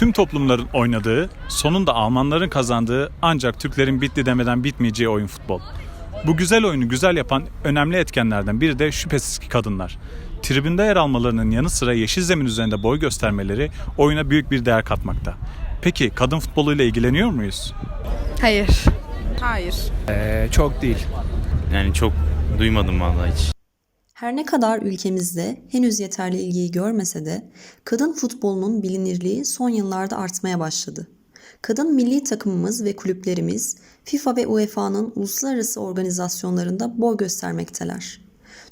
tüm toplumların oynadığı, sonunda Almanların kazandığı ancak Türklerin bitti demeden bitmeyeceği oyun futbol. Bu güzel oyunu güzel yapan önemli etkenlerden biri de şüphesiz ki kadınlar. Tribünde yer almalarının yanı sıra yeşil zemin üzerinde boy göstermeleri oyuna büyük bir değer katmakta. Peki kadın futboluyla ilgileniyor muyuz? Hayır. Hayır. Ee, çok değil. Yani çok duymadım vallahi hiç. Her ne kadar ülkemizde henüz yeterli ilgiyi görmese de kadın futbolunun bilinirliği son yıllarda artmaya başladı. Kadın milli takımımız ve kulüplerimiz FIFA ve UEFA'nın uluslararası organizasyonlarında boy göstermekteler.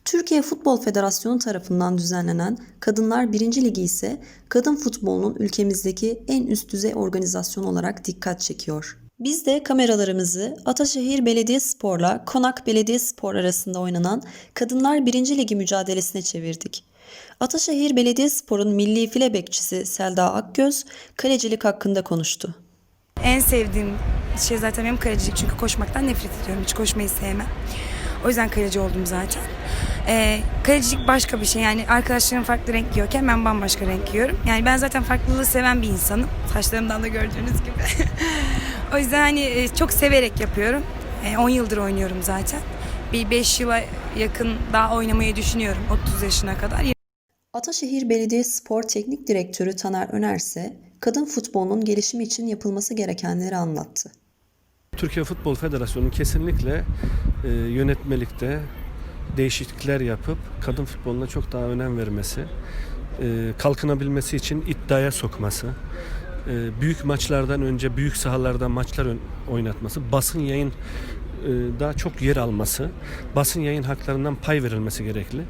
Türkiye Futbol Federasyonu tarafından düzenlenen Kadınlar 1. Ligi ise kadın futbolunun ülkemizdeki en üst düzey organizasyon olarak dikkat çekiyor. Biz de kameralarımızı Ataşehir Belediyespor'la Konak Belediyespor arasında oynanan Kadınlar 1. Ligi mücadelesine çevirdik. Ataşehir Belediyespor'un milli file bekçisi Selda Akgöz kalecilik hakkında konuştu. En sevdiğim şey zaten benim kalecilik çünkü koşmaktan nefret ediyorum. Hiç koşmayı sevmem. O yüzden kaleci oldum zaten. Ee, kalecilik başka bir şey. Yani arkadaşlarım farklı renk giyiyorken ben bambaşka renk giyiyorum. Yani ben zaten farklılığı seven bir insanım. Saçlarımdan da gördüğünüz gibi. o yüzden hani e, çok severek yapıyorum. E, 10 yıldır oynuyorum zaten. Bir 5 yıla yakın daha oynamayı düşünüyorum 30 yaşına kadar. Ataşehir Belediyespor Teknik Direktörü Taner Önerse, kadın futbolunun gelişimi için yapılması gerekenleri anlattı. Türkiye Futbol Federasyonu kesinlikle e, yönetmelikte değişiklikler yapıp kadın futboluna çok daha önem vermesi, e, kalkınabilmesi için iddiaya sokması, e, büyük maçlardan önce büyük sahalarda maçlar oynatması, basın yayın e, daha çok yer alması, basın yayın haklarından pay verilmesi gerekli.